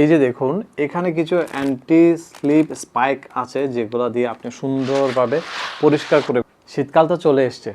এই যে দেখুন, এখানে কিছু অ্যান্টি স্লিপ স্পাইক আছে যেগুলো দিয়ে আপনি সুন্দরভাবে পরিষ্কার করে শীতকাল তো চলে এসছে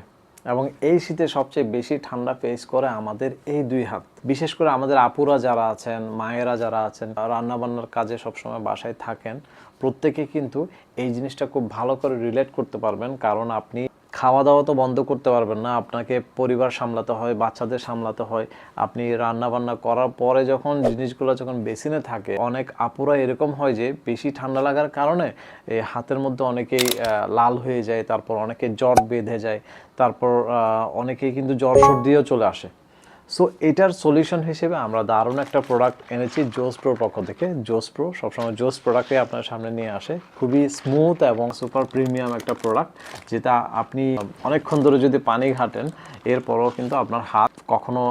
এবং এই শীতে সবচেয়ে বেশি ঠান্ডা ফেস করে আমাদের এই দুই হাত। বিশেষ করে আমাদের আপুরা যারা আছেন, মায়েরা যারা আছেন রান্নাবান্নার কাজে সবসময় বাসায় থাকেন, প্রত্যেকে কিন্তু এই জিনিসটা খুব ভালো করে রিলেট করতে পারবেন, কারণ আপনি খাওয়া দাওয়া তো বন্ধ করতে পারবেন না। আপনাকে পরিবার সামলাতে হয়, বাচ্চাদের সামলাতে হয়। আপনি রান্না বান্না করার পরে যখন জিনিসগুলো যখন বেসিনে থাকে, অনেক আপুরা এরকম হয় যে, বেশি ঠান্ডা লাগার কারণে এই হাতের মধ্যে অনেকেই লাল হয়ে যায়, তারপর অনেকে জ্বর বেঁধে যায়, তারপর অনেকেই কিন্তু জ্বর সর্দিও চলে আসে। সো এটার সলিউশন হিসেবে আমরা দারুণ একটা প্রোডাক্ট এনেছি জোস প্রোর পক্ষ থেকে। জোস প্রো সবসময় জোস প্রোডাক্টে আপনার সামনে নিয়ে আসে। খুবই স্মুথ এবং সুপার প্রিমিয়াম একটা প্রোডাক্ট যেটা আপনি অনেকক্ষণ ধরে যদি পানি ঘাটেন, এরপরও কিন্তু আপনার হাত কখনো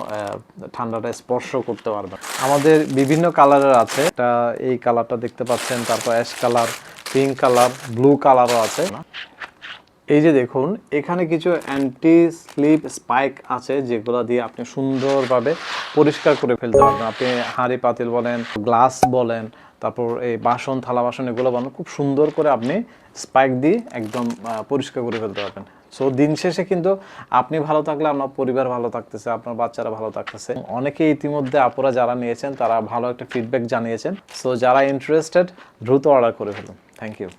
ঠান্ডাটা স্পর্শ করতে পারবে আমাদের বিভিন্ন কালারের আছে। এটা এই কালারটা দেখতে পাচ্ছেন, তারপর ash colour pink colour blue কালারও আছে। এই যে দেখুন, এখানে কিছু অ্যান্টি স্লিপ স্পাইক আছে যেগুলো দিয়ে আপনি সুন্দরভাবে পরিষ্কার করে ফেলতে পারবেন। আপনি হাঁড়ি, পাতিল বলেন, গ্লাস বলেন, তারপর এই বাসন, থালা বাসন এগুলো বলেন, খুব সুন্দর করে আপনি স্পাইক দিয়ে একদম পরিষ্কার করে ফেলতে পারবেন। সো দিন শেষে কিন্তু আপনি ভালো থাকলে আপনার পরিবার ভালো থাকতেছে, আপনার বাচ্চারা ভালো থাকতেছে। অনেকে ইতিমধ্যে আপুরা যারা নিয়েছেন, তারা ভালো একটা ফিডব্যাক জানিয়েছেন। সো যারা ইন্টারেস্টেড দ্রুত অর্ডার করে ফেলুন। Thank you